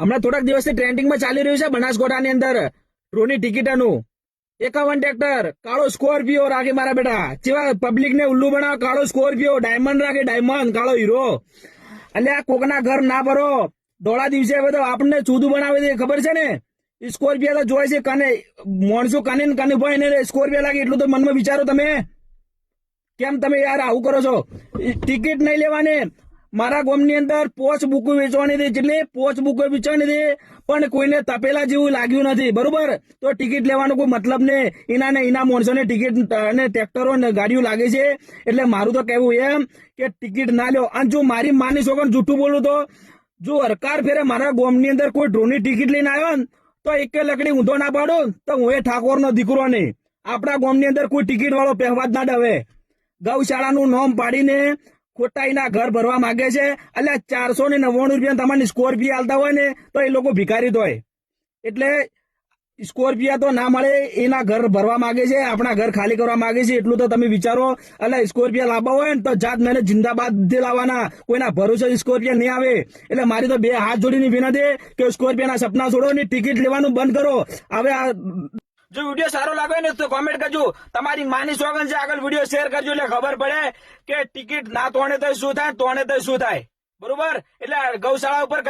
હમણાં થોડાક દિવસથી ટ્રેન્ડિંગમાં ચાલી રહ્યું છે બનાસકોટાની અંદર. રોની ટિકિટનું. એકાવન ટ્રેક્ટર કાળો સ્કોર્પિયો રાખે મારા બેટા. જેવા પબ્લિકને ઉલ્લુ બનાવે, કાળો સ્કોર્પિયો ડાયમંડ રાખે ડાયમંડ કાળો હીરો. એટલે આ કોકના ઘર ના ભરો. દોડા દિવસે હવે તો આપણને ચૂદું બનાવે છે ખબર છે ને? સ્કોર્પિયો તો જોઈ છે કને, માણસો કને કને ભાઈ ને સ્કોર્પિયો લાગે, એટલું તો મનમાં વિચારો તમે. કેમ તમે યાર આવું કરો છો? ટિકિટ નહીં લેવાની. મારા ગામની અંદર પોચ બુકો વેચવાની હતી, જેટલી પોચ બુકો વેચવાની હતી, પણ કોઈને તપેલા જેવું લાગ્યું નથી, બરોબર? તો ટિકિટ લેવાનો કોઈ મતલબ નહીં. એના ને એના માણસોને ટિકિટ અને ટ્રેક્ટરો ને ગાડીઓ લાગે છે. એટલે મારું તો કહેવું એમ કે ટિકિટ ના લ્યો. અને જો મારી માની છોકરા જૂઠું બોલું તો, જો અરકાર ફેરે મારા ગામની અંદર કોઈ ડ્રોની ટિકિટ લઈને આવ્યો ને, તો એક લકડી ઊંધો ના પાડો તો હું એ ઠાકોરનો દીકરો નહીં. આપણા ગામની અંદર કોઈ ટિકિટ વાળો પહેવા જ ના ડવે. ગૌશાળાનું નામ પાડીને ખોટાઈના ઘર ભરવા માંગે છે. એટલે ચારસો ને નવ્વાણું રૂપિયા તમારી સ્કોર્પિયો આલતા હોય ને, તો એ લોકો ભિખારી તો હોય. એટલે સ્કોર્પિયા તો ના મળે, એના ઘર ભરવા માંગે છે, આપણા ઘર ખાલી કરવા માંગે છે, એટલું તો તમે વિચારો. એટલે સ્કોર્પિયા લાવવા હોય ને, તો જાત મેને જિંદાબાદ લાવવાના. કોઈના ભરોસે સ્કોર્પિયા નહીં આવે. એટલે મારી તો બે હાથ જોડીની વિનંતી કે સ્કોર્પિયાના સપના છોડો ને ટિકિટ લેવાનું બંધ કરો. હવે આ જો વીડિયો સારો લાગે ને તો કોમેન્ટ કરજો. તમારી માની સોગન છે, આગળ વીડિયો શેર કરજો એટલે ખબર પડે કે ટિકિટ ના તોણે તો શું થાય તોણે તો શું થાય. બરોબર? એટલે ગૌશાળા ઉપર